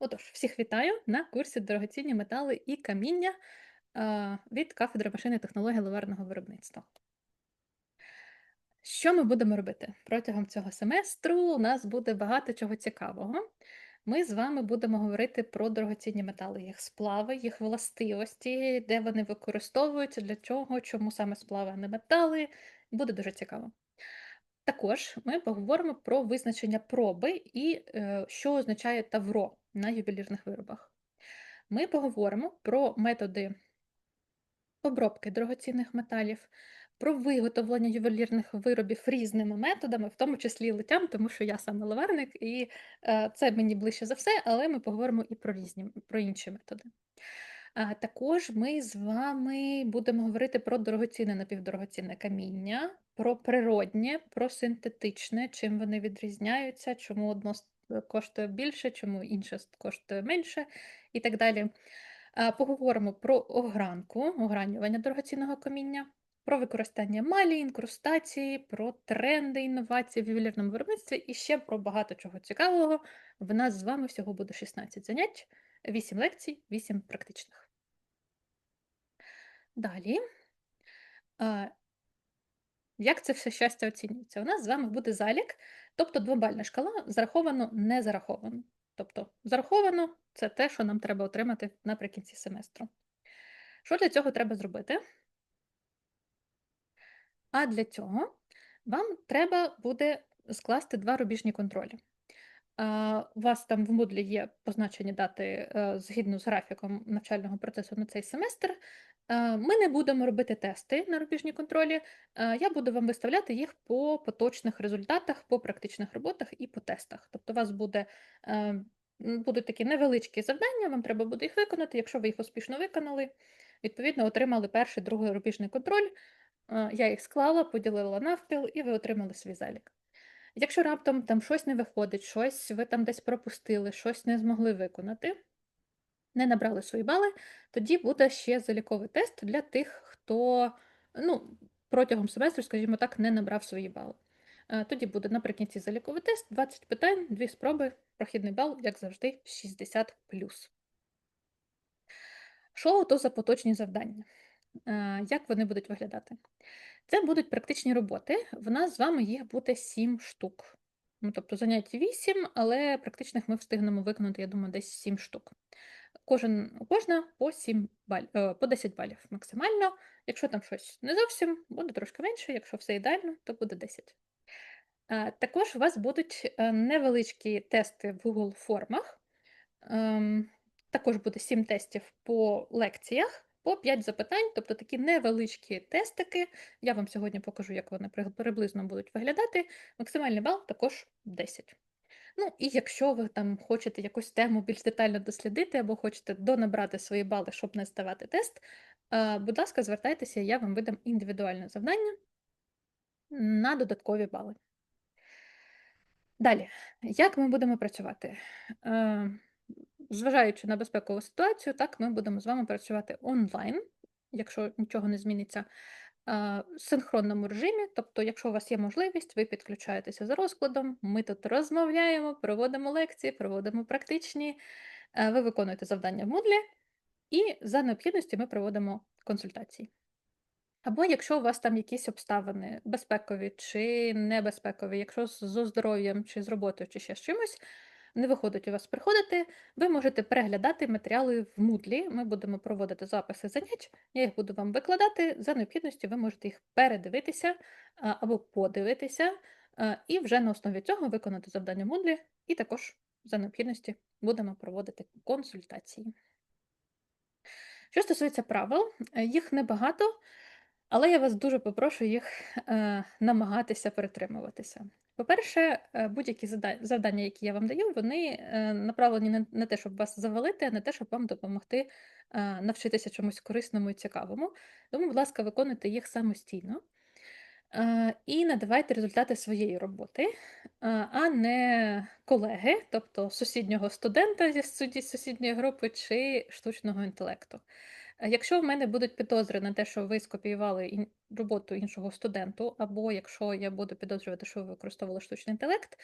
Отож, всіх вітаю на курсі дорогоцінні метали і каміння е, від кафедри машини технології ливарного виробництва. Що ми будемо робити? Протягом цього семестру у нас буде багато чого цікавого. Ми з вами будемо говорити про дорогоцінні метали, їх сплави, їх властивості, де вони використовуються, для чого, чому саме сплави, а не метали. Буде дуже цікаво. Також ми поговоримо про визначення проби і е, що означає тавро на ювелірних виробах. Ми поговоримо про методи обробки дорогоцінних металів, про виготовлення ювелірних виробів різними методами, в тому числі литтям, тому що я саме ливарник, і е, це мені ближче за все, але ми поговоримо і про різні, про інші методи. А також ми з вами будемо говорити про дорогоцінне напівдорогоцінне каміння, про природнє, про синтетичне, чим вони відрізняються, чому одно коштує більше, чому інше коштує менше і так далі. Поговоримо про огранку, огранювання дорогоцінного каміння, про використання емалі, інкрустації, про тренди інновацій в ювелірному виробництві і ще про багато чого цікавого. В нас з вами всього буде 16 занять, 8 лекцій, 8 практичних. Далі, як це все щастя оцінюється? У нас з вами буде залік, тобто двобальна шкала зараховано, не зараховано. Тобто зараховано це те, що нам треба отримати наприкінці семестру. Що для цього треба зробити? А для цього вам треба буде скласти два рубіжні контролі. У вас там в Moodle є позначені дати е, згідно з графіком навчального процесу на цей семестр. Е, Ми не будемо робити тести на рубіжні контролі. Е, Я буду вам виставляти їх по поточних результатах, по практичних роботах і по тестах. Тобто, у вас буде, е, будуть такі невеличкі завдання, вам треба буде їх виконати. Якщо ви їх успішно виконали, відповідно отримали перший, другий рубіжний контроль. Я їх склала, поділила навпіл, і ви отримали свій залік. Якщо раптом там щось не виходить, щось ви там десь пропустили, щось не змогли виконати, не набрали свої бали, тоді буде ще заліковий тест для тих, хто ну, протягом семестру, скажімо так, не набрав свої бали. Е, Тоді буде наприкінці заліковий тест, 20 питань, 2 спроби, прохідний бал, як завжди, 60 Що то за поточні завдання? Е, Як вони будуть виглядати? Це будуть практичні роботи. В нас з вами їх буде 7 штук. Ну, тобто занять 8, але практичних ми встигнемо виконати, я думаю, десь 7 штук. Кожен, кожна по 7 баль, е, по 10 балів максимально. Якщо там щось не зовсім, буде трошки менше, якщо все ідеально, то буде 10. Е, Також у вас будуть е, невеличкі тести в Google формах. Ем, Також буде 7 тестів по лекціях, по 5 запитань, тобто такі невеличкі тестики. Я вам сьогодні покажу, як вони приблизно будуть виглядати. Максимальний бал також 10. Ну, і якщо ви там хочете якусь тему більш детально дослідити, або хочете донабрати свої бали, щоб не здавати тест, е, будь ласка, звертайтеся, я вам видам індивідуальне завдання на додаткові бали. Далі, як ми будемо працювати? Е, Зважаючи на безпекову ситуацію, так ми будемо з вами працювати онлайн, якщо нічого не зміниться, синхронному режимі. Тобто, якщо у вас є можливість, ви підключаєтеся за розкладом, ми тут розмовляємо, проводимо лекції, проводимо практичні, е, ви виконуєте завдання в Moodle, і за необхідності ми проводимо консультації. Або якщо у вас там якісь обставини безпекові чи небезпекові, якщо з здоров'ям чи з роботою, чи ще з чимось, не виходить у вас приходити, ви можете переглядати матеріали в Moodle. Ми будемо проводити записи занять, я їх буду вам викладати. За необхідністю ви можете їх передивитися або подивитися, і вже на основі цього виконати завдання в Moodle, і також за необхідності будемо проводити консультації. Що стосується правил, е, їх небагато. Але я вас дуже попрошу їх е, намагатися притримуватися. По-перше, е, будь-які завдання, які я вам даю, вони е, направлені не те, щоб вас завалити, а не те, щоб вам допомогти е, навчитися чомусь корисному і цікавому. Тому, будь ласка, виконуйте їх самостійно і надавайте результати своєї роботи, а не колеги, тобто сусіднього студента зі сусідньої групи чи штучного інтелекту. Якщо в мене будуть підозри на те, що ви скопіювали роботу іншого студенту, або якщо я буду підозрювати, що ви використовували штучний інтелект,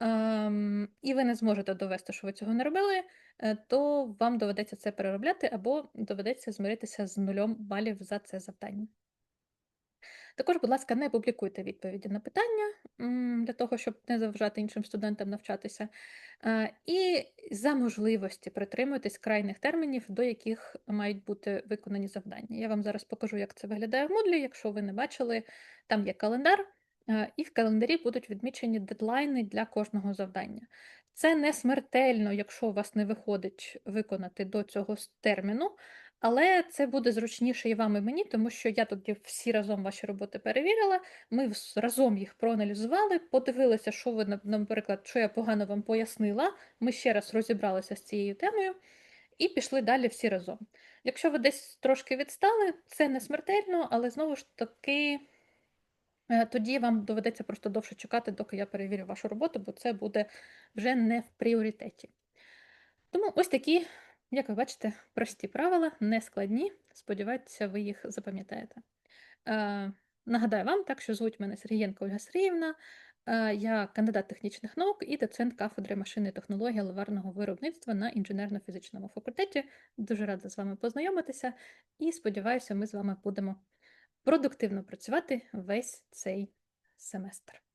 ем, і ви не зможете довести, що ви цього не робили, е, то вам доведеться це переробляти або доведеться змиритися з нульом балів за це завдання. Також, будь ласка, не публікуйте відповіді на питання для того, щоб не заважати іншим студентам навчатися. Е, І за можливості притримуйтесь крайніх термінів, до яких мають бути виконані завдання. Я вам зараз покажу, як це виглядає в Moodle. Якщо ви не бачили, там є календар, е, і в календарі будуть відмічені дедлайни для кожного завдання. Це не смертельно, якщо у вас не виходить виконати до цього терміну. Але це буде зручніше і вам, і мені, тому що я тоді всі разом ваші роботи перевірила. Ми разом їх проаналізували, подивилися, що ви, нап- наприклад, що я погано вам пояснила. Ми ще раз розібралися з цією темою і пішли далі всі разом. Якщо ви десь трошки відстали, це не смертельно, але знову ж таки. е, Тоді вам доведеться просто довше чекати, доки я перевірю вашу роботу, бо це буде вже не в пріоритеті. Тому ось такі, як ви бачите, прості правила, не складні. Сподіваюся, ви їх запам'ятаєте. Е, нагадаю вам, так, що звуть мене Сергієнко Ольга Сергіївна. Е, я кандидат технічних наук і доцент кафедри машинної технології ливарного виробництва на інженерно-фізичному факультеті. Дуже рада з вами познайомитися і сподіваюся, ми з вами будемо продуктивно працювати весь цей семестр.